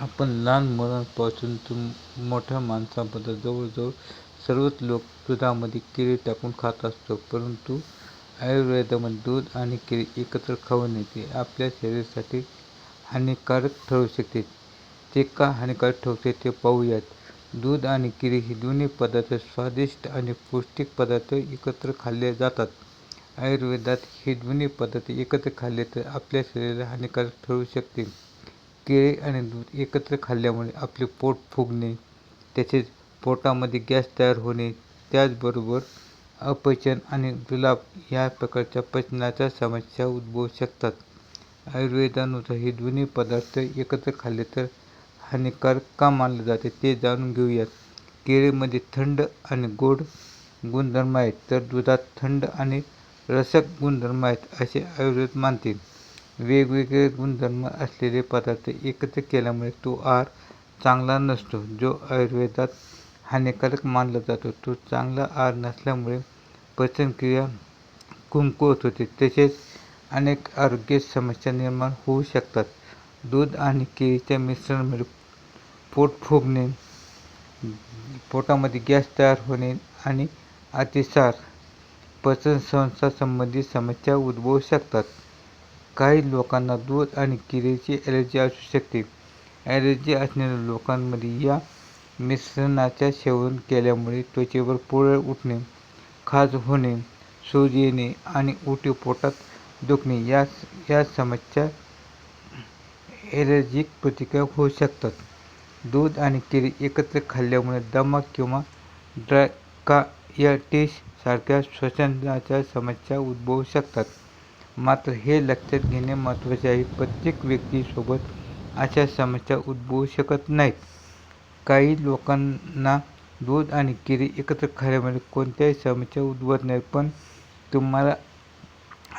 आपण लहान मुलांपासून तुम मोठ्या माणसांबद्दल जवळजवळ सर्वच लोक दुधामध्ये केळी टाकून खात असतो परंतु आयुर्वेदामध्ये दूध आणि केळी एकत्र खाऊ नये ते आपल्या शरीरासाठी हानिकारक ठरू शकते. ते का हानिकारक ठरते ते पाहूयात. दूध आणि केळी हे दोन्ही पदार्थ स्वादिष्ट आणि पौष्टिक पदार्थ एकत्र खाल्ले जातात. आयुर्वेदात हे दोन्ही पदार्थ एकत्र खाल्ले तर आपल्या शरीराला हानिकारक ठरू शकते. केळी आणि दूध एकत्र खाल्ल्यामुळे आपले पोट फुगणे तसेच पोटामध्ये गॅस तयार होणे त्याचबरोबर अपचन आणि जुलाब या प्रकारच्या पचनाच्या समस्या उद्भवू शकतात. आयुर्वेदानुसार हे दोन्ही पदार्थ एकत्र खाल्ले तर हानिकारक का मानले जाते ते जाणून घेऊयात. केळीमध्ये थंड आणि गोड गुणधर्म आहेत तर दुधात थंड आणि रसक गुणधर्म आहेत असे आयुर्वेद मानते वेगवेगळे गुणधर्म असलेले पदार्थ एकत्र केल्यामुळे तो आहार चांगला नसतो जो आयुर्वेदात हानिकारक मानला जातो. तो चांगला आहार नसल्यामुळे पचनक्रिया कमकुवत होते तसेच अनेक आरोग्य समस्या निर्माण होऊ शकतात. दूध आणि केळीच्या मिश्रणामुळे पोट फुगणे पोटामध्ये गॅस तयार होणे आणि अतिसार पचनसंस्थांसंबंधी समस्या उद्भवू शकतात. काही लोकांना दूध आणि किरीची ॲलर्जी असू शकते. ॲलर्जी असणाऱ्या लोकांमध्ये या मिश्रणाचे सेवन केल्यामुळे त्वचेवर पुरळ उठणे खाज होणे सूज येणे आणि उलटी पोटात दुखणे या या समस्या ॲलर्जीक प्रतिक्रिया होऊ शकतात. दूध आणि केळी एकत्र खाल्ल्यामुळे दमा किंवा ड्रायकायाटिस सारख्या श्वसनाच्या समस्या उद्भवू शकतात. मात्र हे लक्षात घेणे महत्त्वाचे आहे प्रत्येक व्यक्तीसोबत अशा समस्या उद्भवू शकत नाहीत. काही लोकांना दूध आणि केळी एकत्र खाल्ल्यामुळे कोणत्याही समस्या उद्भवत नाहीत पण तुम्हाला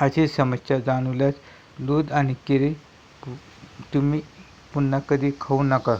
अशी समस्या जाणवल्यास दूध आणि केळी तुम्ही पुन्हा कधी खाऊ नका.